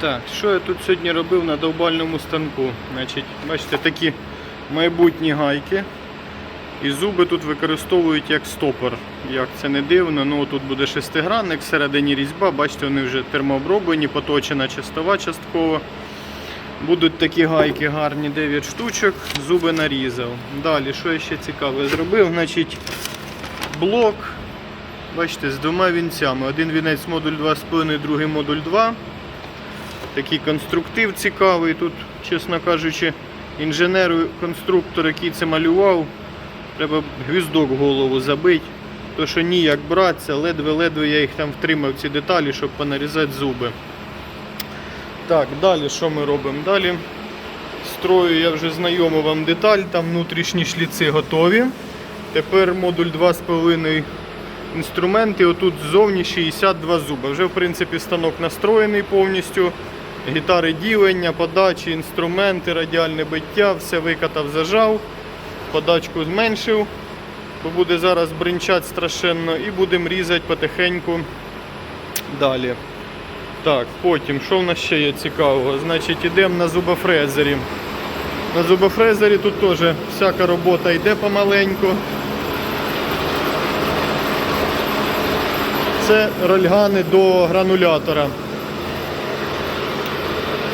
Так, що я тут сьогодні робив на довбальному станку? Значить, бачите, такі майбутні гайки. І зуби тут використовують як стопор. Як це не дивно, ну тут буде шестигранник, всередині різьба, бачите, вони вже термооброблені, поточена частова частково. Будуть такі гайки гарні, 9 штучок, зуби нарізав. Далі, що я ще цікаве зробив? Значить, блок, бачите, з двома вінцями. Один вінець модуль 2,5, другий модуль 2. Такий конструктив цікавий. Тут, чесно кажучи, інженеру, конструктор, який це малював, треба гвіздок в голову забити. То що ніяк братися, ледве-ледве я їх там втримав ці деталі, щоб понарізати зуби. Так, далі що ми робимо? Далі строю я вже знайомий вам деталь, там внутрішні шліци готові. Тепер модуль 2,5 інструменти. Отут ззовні 62 зуби. Вже в принципі станок настроєний повністю. Гітари ділення, подачі, інструменти, радіальне биття, все викатав, зажав, подачку зменшив, бо буде зараз бринчати страшенно і будемо різати потихеньку далі. Так, потім, що в нас ще є цікавого? Значить, йдемо на зубофрезері. На зубофрезері тут теж всяка робота йде помаленьку. Це рольгани до гранулятора.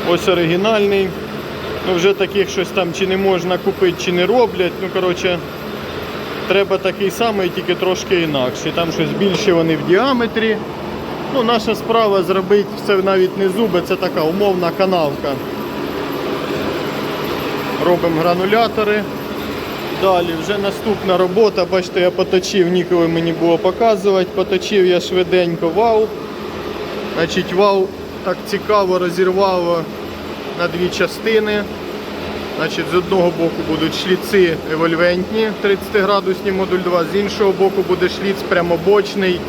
Ось оригінальний. Ну, вже таких щось там чи не можна купити, чи не роблять. Ну, коротше, треба такий самий, тільки трошки інакший. Там щось більше вони в діаметрі. Ну, наша справа зробити це навіть не зуби, це така умовна канавка. Робимо гранулятори. Далі вже наступна робота, бачите, я поточив, ніколи мені було показувати. Поточив я швиденько вал. Значить, вал так цікаво розірвало на дві частини. Значить, з одного боку будуть шліци евольвентні 30-градусні модуль 2, з іншого боку буде шліц прямобочний.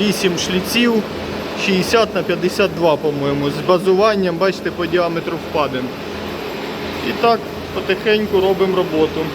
8 шліців 60 на 52, по-моєму, з базуванням, бачите, по діаметру впадин. І так потихеньку робимо роботу.